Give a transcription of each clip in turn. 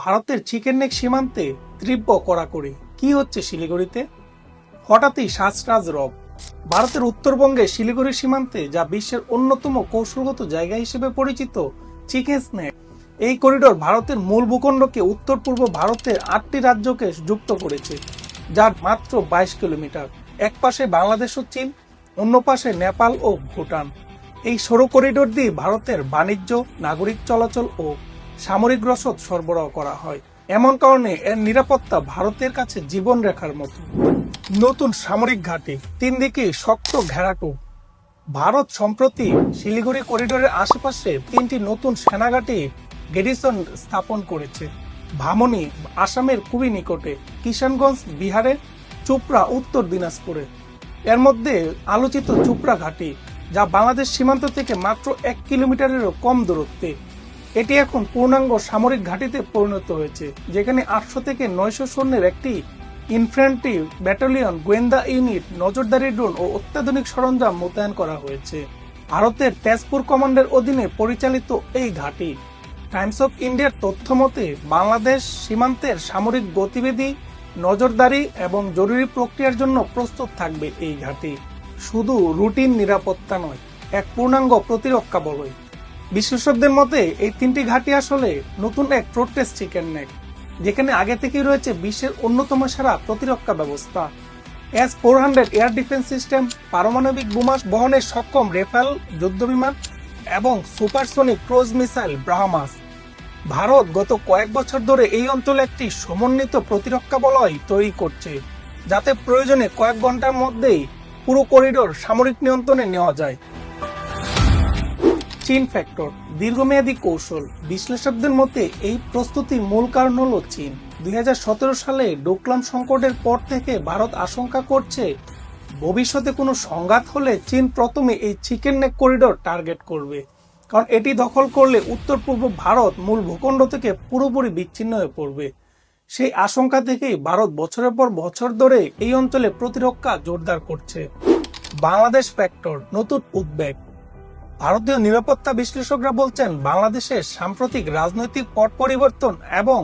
ভারতের chicken neck সীমান্তে তীব্র কড়াকড়ি। কি হচ্ছে শিলিগুড়িতে? হঠাৎই শ্বাসরাজ রব। ভারতের উত্তরবঙ্গে শিলিগুড়ি সীমান্তে, যা বিশ্বের অন্যতম কৌশলগত জায়গা হিসেবে পরিচিত চিকেন স্নেক এই করিডোর ভারতের মূল ভূখণ্ডকে উত্তর পূর্ব ভারতের আটটি রাজ্যকে যুক্ত করেছে, যার মাত্র বাইশ কিলোমিটার। এক পাশে বাংলাদেশ ও চীন, অন্য পাশে নেপাল ও ভুটান। এই সরু করিডোর দিয়ে ভারতের বাণিজ্য, নাগরিক চলাচল ও সামরিক রসদ সরবরাহ করা হয়। এমন কারণে এর নিরাপত্তা ভারতের কাছে জীবন রেখার মতো। নতুন সামরিক ঘাঁটি তিন দিকে শক্ত ঘেরাটো। ভারত সম্প্রতি শিলিগুড়ি করিডোরের আশেপাশে তিনটি নতুন সেনাঘাঁটি গেরিসন স্থাপন করেছে। ভামনি, আসামের খুবই নিকটে, কিষানগঞ্জ, বিহারের চোপড়া, উত্তর দিনাজপুরে। এর মধ্যে আলোচিত চোপড়া ঘাঁটি, যা বাংলাদেশ সীমান্ত থেকে মাত্র এক কিলোমিটারেরও কম দূরত্বে। এটি এখন পূর্ণাঙ্গ সামরিক ঘাঁটিতে পরিণত হয়েছে, যেখানে আটশো থেকে নয়শো সৈন্যের একটি ইনফ্যান্ট্রি ব্যাটালিয়ন গোয়েন্দা ইউনিট, নজরদারি ড্রোন ও অত্যাধুনিক সরঞ্জাম মোতায়েন করা হয়েছে। ভারতের তেজপুর কমান্ডের অধীনে পরিচালিত এই ঘাঁটি, টাইমস অফ ইন্ডিয়ার তথ্য মতে, বাংলাদেশ সীমান্তের সামরিক গতিবিধি, নজরদারি এবং জরুরি প্রক্রিয়ার জন্য প্রস্তুত থাকবে এই ঘাঁটি। শুধু রুটিন নিরাপত্তা নয়, এক পূর্ণাঙ্গ প্রতিরক্ষা বলয়। বিশেষজ্ঞদের মতে, এই তিনটি ঘাঁটি আসলে নতুন এক প্রোটেস্ট চিকেন নেক, যেখানে আগে থেকেই রয়েছে বিশ্বের অন্যতম সেরা প্রতিরক্ষা ব্যবস্থা। S four hundred air defence system, পারমাণবিক বোমা বহনে সক্ষম রেফেল, যুদ্ধবিমান এবং supersonic cruise missile BrahMos. Bharat গত কয়েক বছর ধরে এই অঞ্চলে একটি সমন্বিত প্রতিরক্ষা বলয় তৈরি করছে, যাতে প্রয়োজনে কয়েক ঘণ্টার মধ্যেই পুরো করিডোর সামরিক নিয়ন্ত্রণে নেওয়া যায়। চীন ফ্যাক্টর, দীর্ঘমেয়াদী কৌশল, বিশ্লেষকদের মতে এই প্রস্তুতির মূল কারণ হল চীন। দুই হাজার সতেরো সালে ডোকলাম সংকটের পর থেকে ভারত আশঙ্কা করছে ভবিষ্যতে কোনো সংঘাত হলে চীন প্রথমে এই চিকেন নেক করিডোর টার্গেট করবে। কারণ এটি দখল করলে উত্তর পূর্ব ভারত মূল ভূখণ্ড থেকে পুরোপুরি বিচ্ছিন্ন হয়ে পড়বে। সেই আশঙ্কা থেকেই ভারত বছরের পর বছর ধরে এই অঞ্চলে প্রতিরক্ষা জোরদার করছে। বাংলাদেশ ফ্যাক্টর, নতুন উদ্বেগ। ভারতীয় নিরাপত্তা বিশ্লেষকরা বলছেন বাংলাদেশের সাম্প্রতিক রাজনৈতিক পট পরিবর্তন এবং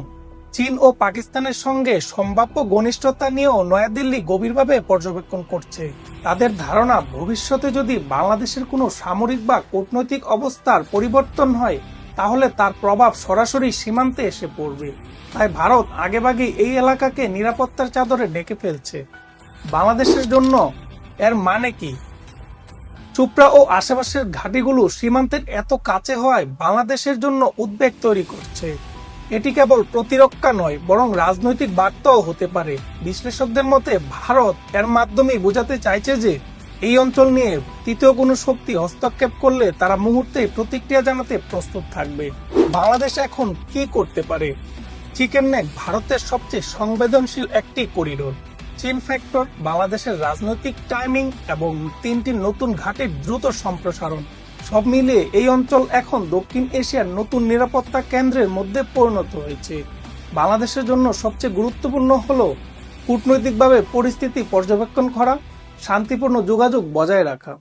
চীন ও পাকিস্তানের সঙ্গে সম্ভাব্য ঘনিষ্ঠতা নিয়েও নয়াদিল্লি গভীরভাবে পর্যবেক্ষণ করছে। তাদের ধারণা, ভবিষ্যতে যদি বাংলাদেশের কোনো সামরিক বা কূটনৈতিক অবস্থার পরিবর্তন হয়, তাহলে তার প্রভাব সরাসরি সীমান্তে এসে পড়বে। তাই ভারত আগেভাগে এই এলাকাকে নিরাপত্তার চাদরে ডেকে ফেলছে। বাংলাদেশের জন্য এর মানে কি? চুপড়া ও আশেপাশের ঘাটিগুলো সীমান্তের এত কাছে হওয়ায় বাংলাদেশের জন্য উদ্বেগ তৈরি করছে। এটি কেবল প্রতিরক্ষা নয়, বরং রাজনৈতিক বার্তাও হতে পারে। বিশ্লেষকদের মতে, ভারত এর মাধ্যমে বোঝাতে চাইছে যে, এই অঞ্চল নিয়ে তৃতীয় কোনো শক্তি হস্তক্ষেপ করলে তারা মুহূর্তে প্রতিক্রিয়া জানাতে প্রস্তুত থাকবে। বাংলাদেশ এখন কি করতে পারে? চিকেন নেক ভারতের সবচেয়ে সংবেদনশীল একটি করিডোর। চীন ফ্যাক্টর, বাংলাদেশের রাজনৈতিক টাইমিং এবং তিনটি নতুন ঘাটের দ্রুত সম্প্রসারণ। সব মিলিয়ে এই অঞ্চল এখন দক্ষিণ এশিয়ার নতুন নিরাপত্তা কেন্দ্রের মধ্যে পরিণত হয়েছে। বাংলাদেশের জন্য সবচেয়ে গুরুত্বপূর্ণ হল কূটনৈতিকভাবে পরিস্থিতি পর্যবেক্ষণ করা, শান্তিপূর্ণ যোগাযোগ বজায় রাখা।